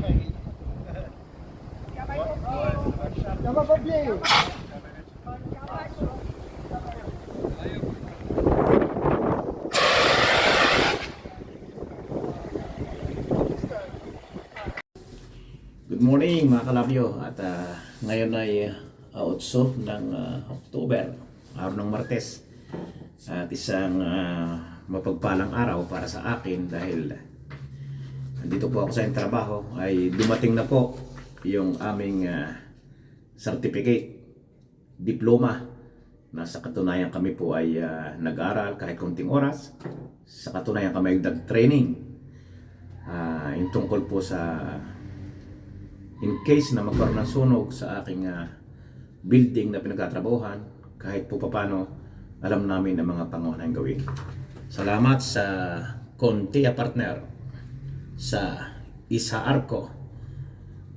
Good morning mga kalabyo. At ah, ngayon ay uh, 8 ng ah, October, araw ng Martes. At isang ah, mapagpalang araw para sa akin dahil nandito po ako sa aking trabaho. Ay dumating na po yung aming ah, certificate, diploma. Na sa katunayan kami po ay ah, nag-aral kahit konting oras. Sa katunayan kami ay nag-training. Ah, yung tungkol po sa in case na magkaroon ng sunog sa aking ah, building na pinagtatrabahuhan, kahit po papano, alam namin ang mga pangunahing gawin. Salamat sa Contia Partner, sa Isa Arco,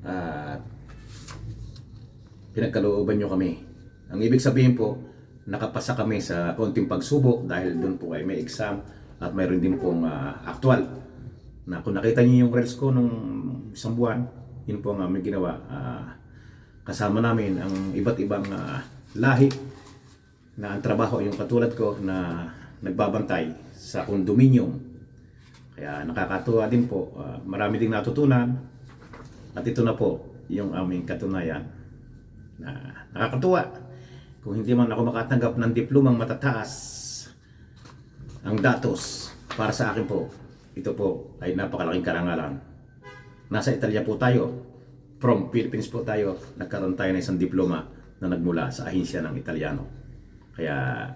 at pinagkalooban nyo kami. Ang ibig sabihin po, nakapasa kami sa konting pagsubok dahil doon po ay may exam at mayroon din pong ah, actual na kung nakita niyo yung reels ko nung isang buwan, yun po ang aming ginawa. Ah, kasama namin ang iba't ibang ah, lahi na ang trabaho yung katulad ko na nagbabantay sa condominium. Kaya nakakatuwa din po. Ah, marami ding natutunan. At ito na po yung aming katunayan na nakakatuwa. Kung hindi man ako makatanggap ng diplomang matataas, ang datos para sa akin po, ito po ay napakalaking karangalan. Nasa Italia po tayo, from Philippines po tayo, nagkaroon tayo ng isang diploma na nagmula sa ahinsya ng Italiano. Kaya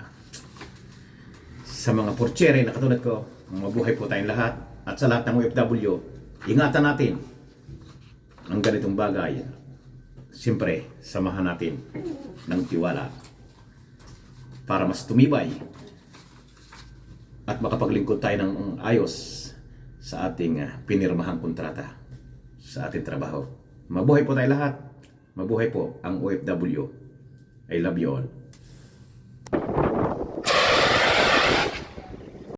sa mga portiere na katulad ko, mabuhay po tayong lahat at sa lahat ng OFW, ingatan natin ang ganitong bagay. Siyempre, samahan natin ng tiwala para mas tumibay at makapaglingkod tayo ng ayos sa ating ah, pinirmahang kontrata sa ating trabaho. Mabuhay po tayo lahat. Mabuhay po ang OFW. I love you all.